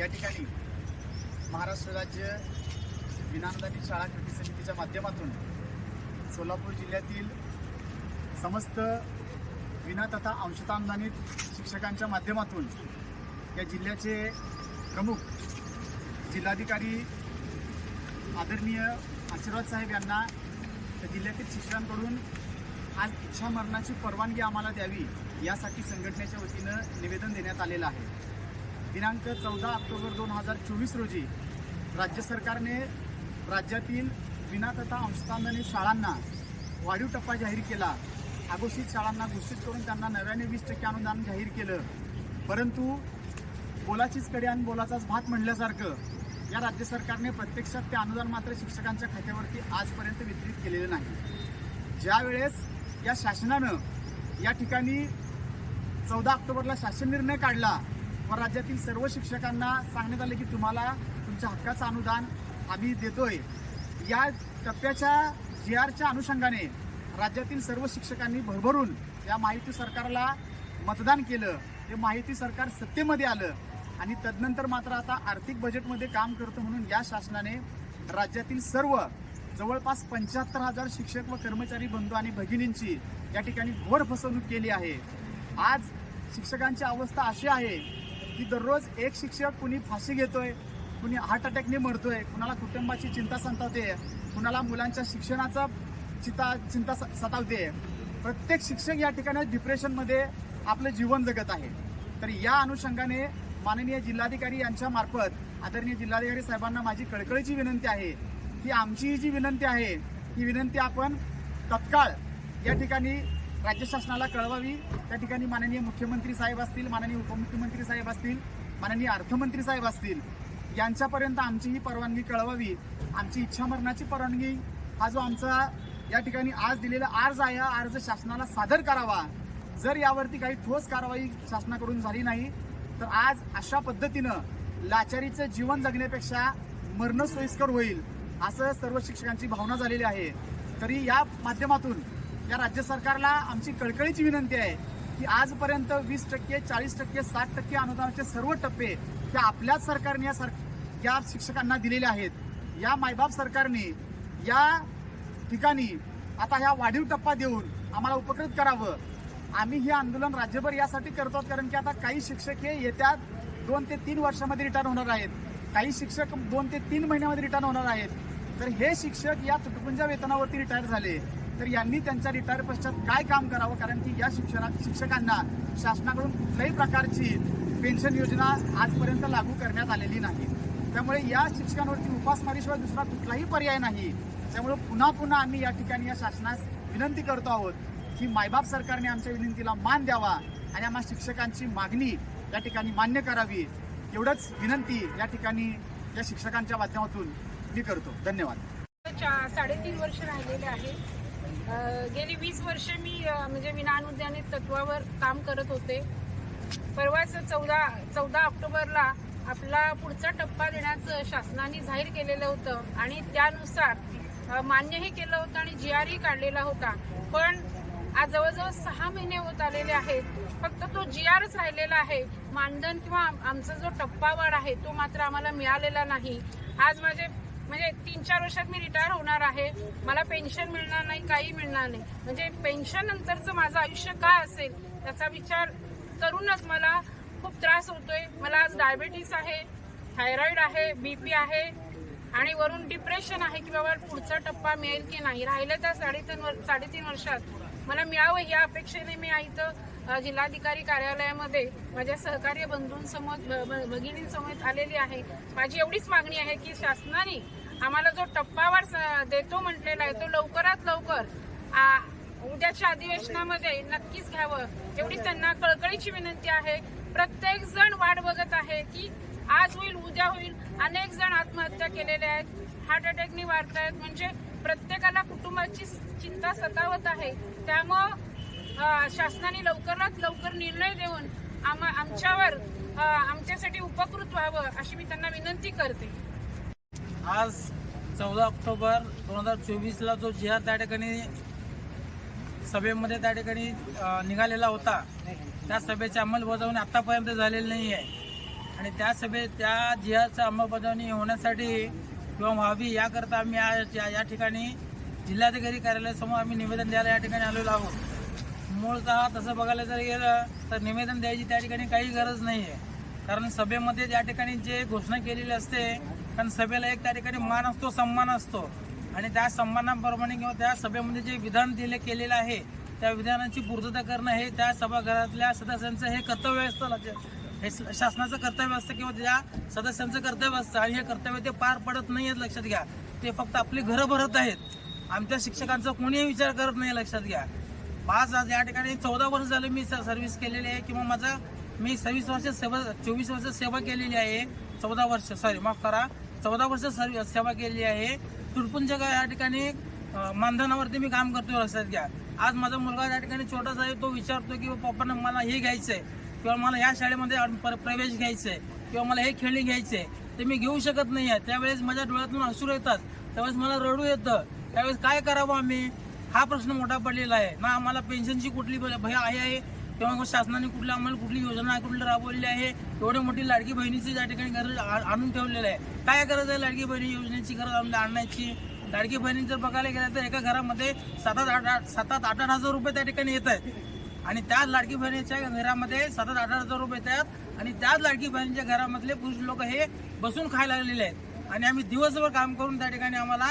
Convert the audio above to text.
या ठिकाणी महाराष्ट्र राज्य विनानुदानित शाळा कृती समितीच्या माध्यमातून सोलापूर जिल्ह्यातील समस्त विना तथा अंशतानुदानित शिक्षकांच्या माध्यमातून या जिल्ह्याचे प्रमुख जिल्हाधिकारी आदरणीय आशीर्वाद साहेब यांना त्या जिल्ह्यातील शिक्षकांकडून आज इच्छा मरणाची परवानगी आम्हाला द्यावी यासाठी संघटनेच्या वतीनं निवेदन देण्यात आलेलं आहे. दिनांक चौदा ऑक्टोबर दोन हजार चोवीस रोजी राज्य सरकारने राज्यातील विना तथा अंशतांदणी शाळांना वाढीव टप्पा जाहीर केला. अघोषित शाळांना घोषित करून त्यांना नव्याने वीस टक्के अनुदान जाहीर केलं. परंतु बोलाचीच कडी आणि बोलाचाच भात म्हणल्यासारखं या राज्य सरकारने प्रत्यक्षात ते अनुदान मात्र शिक्षकांच्या खात्यावरती आजपर्यंत वितरित केलेलं नाही. ज्यावेळेस या शासनानं या ठिकाणी चौदा ऑक्टोबरला शासन निर्णय काढला व राज्यातील सर्व शिक्षकांना सांगण्यात आले की तुम्हाला तुमच्या हक्काचं अनुदान आम्ही देतोय. या टप्प्याच्या जी आरच्या अनुषंगाने राज्यातील सर्व शिक्षकांनी भरभरून या माहिती सरकारला मतदान केलं. ते माहिती सरकार सत्तेमध्ये आलं आणि तदनंतर मात्र आता आर्थिक बजेटमध्ये काम करतं म्हणून या शासनाने राज्यातील सर्व जवळपास पंच्याहत्तर हजार शिक्षक व कर्मचारी बंधू आणि भगिनींची या ठिकाणी घोर फसवणूक केली आहे. आज शिक्षकांची अवस्था अशी आहे की दररोज एक शिक्षक कुणी फाशी घेतोय कुणी हार्ट अटॅकने मरतोय कुणाला कुटुंबाची चिंता संतावते कुणाला मुलांच्या शिक्षणाचा चिंता चिंता स- सतावते प्रत्येक शिक्षक या ठिकाणी डिप्रेशनमध्ये आपलं जीवन जगत आहे. तर या अनुषंगाने माननीय जिल्हाधिकारी यांच्या मार्फत आदरणीय जिल्हाधिकारी साहेबांना माझी कळकळीची विनंती आहे की आमची जी विनंती आहे ही विनंती आपण तत्काळ या ठिकाणी राज्य शासनाला कळवावी. त्या ठिकाणी माननीय मुख्यमंत्री साहेब असतील माननीय उपमुख्यमंत्री साहेब असतील माननीय अर्थमंत्री साहेब असतील यांच्यापर्यंत आमची ही परवानगी कळवावी. आमची इच्छा मरणाची परवानगी हा जो आमचा या ठिकाणी आज दिलेला अर्ज आहे हा अर्ज शासनाला सादर करावा. जर यावरती काही ठोस कारवाई शासनाकडून झाली नाही तर आज अशा पद्धतीनं लाचारीचं जीवन जगण्यापेक्षा मरणं सोयीस्कर होईल असं सर्व शिक्षकांची भावना झालेली आहे. तरी या माध्यमातून या राज्य सरकारला आमची कळकळीची विनंती आहे की आजपर्यंत वीस टक्के चाळीस टक्के साठ टक्के अनुदानाचे सर्व टप्पे हे आपल्याच सरकारने या सर या शिक्षकांना दिलेले आहेत. या मायबाप सरकारने या ठिकाणी आता ह्या वाढीव टप्पा देऊन आम्हाला उपकृत करावं. आम्ही हे आंदोलन राज्यभर यासाठी करतो कारण की आता काही शिक्षक हे येत्या दोन ते तीन वर्षामध्ये रिटर्न होणार आहेत. काही शिक्षक दोन ते तीन महिन्यामध्ये रिटर्न होणार आहेत. तर हे शिक्षक या तुटपुंजा वेतनावरती रिटायर झाले. तर यांनी त्यांच्या रिटायर पश्चात काय काम करावं? कारण की या शिक्षणात शिक्षकांना शासनाकडून कुठल्याही प्रकारची पेन्शन योजना आजपर्यंत लागू करण्यात आलेली नाही. त्यामुळे या शिक्षकांवरती उपासमारीशिवाय दुसरा कुठलाही पर्याय नाही. त्यामुळे पुन्हा पुन्हा आम्ही या ठिकाणी या शासनास विनंती करतो आहोत की मायबाप सरकारने आमच्या विनंतीला मान द्यावा आणि आम्हा शिक्षकांची मागणी या ठिकाणी मान्य करावी. एवढंच विनंती या ठिकाणी या शिक्षकांच्या माध्यमातून मी करतो. धन्यवाद. साडेतीन वर्ष राहिलेले आहे. गेली वीस वर्ष मी म्हणजे विनान उद्याने तत्वावर काम करत होते. परवाच चौदा चौदा ऑक्टोबरला आपला पुढचा टप्पा देण्याचं शासनाने जाहीर केलेलं होतं आणि त्यानुसार मान्यही केलं होतं आणि जी आरही काढलेला होता. पण आज जवळजवळ सहा महिने होत आलेले आहेत. फक्त तो जी आरच राहिलेला आहे. मानधन किंवा आमचा जो टप्पावाढ आहे तो मात्र आम्हाला मिळालेला नाही. आज माझे म्हणजे तीन चार वर्षात मी रिटायर होणार आहे. मला पेन्शन मिळणार नाही काही मिळणार नाही. म्हणजे पेन्शन नंतरचं माझं आयुष्य काय असेल त्याचा विचार करूनच मला खूप त्रास होतोय. मला आज डायबेटीस आहे थायरॉईड आहे बीपी आहे आणि वरून डिप्रेशन आहे की बाबा पुढचा टप्पा मिळेल की नाही. राहिलं त्या साडेतीन वर साडेतीन वर्षात. मला मिळावं या अपेक्षेने मी इथं जिल्हाधिकारी कार्यालयामध्ये. माझ्या सहकार्य बंधूंसमोर भ- भगिनींसमोर आलेली आहे. माझी एवढीच मागणी आहे की शासनाने आम्हाला जो टप्पावर स- देतो म्हटलेला आहे तो लवकरात लवकर आ, उद्याच्या अधिवेशनामध्ये नक्कीच घ्यावं. एवढी त्यांना कळकळीची विनंती आहे. प्रत्येक जण वाट बघत आहे की आज होईल उद्या होईल. अनेक जण आत्महत्या केलेल्या आहेत. हार्ट अटॅकनी आहेत. म्हणजे प्रत्येकाला कुटुंबाची चिंता सतावत आहे. त्यामुळं शासनाने लवकरात लवकर निर्णय देऊन आम्हा आमच्यावर आमच्यासाठी उपकृत व्हावं अशी मी त्यांना विनंती करते. आज चौदा ऑक्टोबर दोन हजार चोवीसला जो जिहाद त्या ठिकाणी सभेमध्ये त्या ठिकाणी निघालेला होता त्या सभेची अंमलबजावणी आत्तापर्यंत झालेली नाही आहे आणि त्या सभेत त्या जिहाचं अंमलबजावणी होण्यासाठी किंवा व्हावी याकरता आम्ही या- या ठिकाणी जिल्हाधिकारी कार्यालयासमोर आम्ही निवेदन द्यायला या ठिकाणी आलेलो आहोत. मूळतः तसं बघायला जर गेलं तर निवेदन द्यायची त्या ठिकाणी काही गरज नाही आहे कारण सभेमध्ये त्या ठिकाणी जे घोषणा केलेली असते कारण सभेला एक त्या ठिकाणी मान असतो सन्मान असतो. आणि त्या सन्मानाप्रमाणे किंवा त्या सभेमध्ये जे विधान दिले केलेलं आहे त्या विधानाची पूर्तता करणं हे त्या सभागृहातल्या सदस्यांचं हे कर्तव्य असतं. हे शासनाचं कर्तव्य असतं किंवा त्या सदस्यांचं कर्तव्य असतं. आणि हे कर्तव्य ते पार पडत नाही आहेत लक्षात घ्या. ते फक्त आपली घरं भरत आहेत. आमच्या शिक्षकांचा कोणीही विचार करत नाही लक्षात घ्या. पाच आज या ठिकाणी चौदा वर्ष झाले मी स- सर्व्हिस केलेली आहे किंवा माझा मी सव्वीस वर्ष सेवा चोवीस वर्ष सेवा केलेली आहे. चौदा वर्ष सॉरी माफ करा. चौदा वर्ष सेवा केलेली आहे. तुटपुंच्या या ठिकाणी मानधनावरती मी काम करतो लक्षात घ्या. आज माझा मुलगा या ठिकाणी छोटासा आहे तो विचारतो की पप्पांना मला हे घ्यायचं आहे किंवा मला या शाळेमध्ये प्र- प्रवेश घ्यायचा आहे किंवा मला हे खेळणी घ्यायचे आहे ते मी घेऊ शकत नाही आहे. त्यावेळेस माझ्या डोळ्यातून अश्रू येतात. त्यावेळेस मला रडू येतं. त्यावेळेस काय करावं आम्ही? हा प्रश्न मोठा पडलेला आहे. ना आम्हाला पेन्शनची कुठली भय आहे? तेव्हा किंवा शासनाने कुठल्या आम्हाला कुठली योजना कुठली राबवलेली आहे? एवढी मोठी लाडकी बहिणीची त्या ठिकाणी गरज आणून ठेवलेलं आहे. काय गरज आहे लाडकी बहिणी योजनेची गरज आम्हाला आणण्याची? लाडकी बहिणी जर बघायला गेलं तर एका घरामध्ये सात आठ आठ सात आठ आठ आठ हजार रुपये त्या ठिकाणी येत आहेत. आणि त्याच लाडकी बहिणीच्या घरामध्ये सात आठ आठ हजार रुपये येतात. आणि त्याच लाडकी बहिणीच्या घरामधले पुरुष लोक हे बसून खायला लागलेले आहेत. आणि आम्ही दिवसभर काम करून त्या ठिकाणी आम्हाला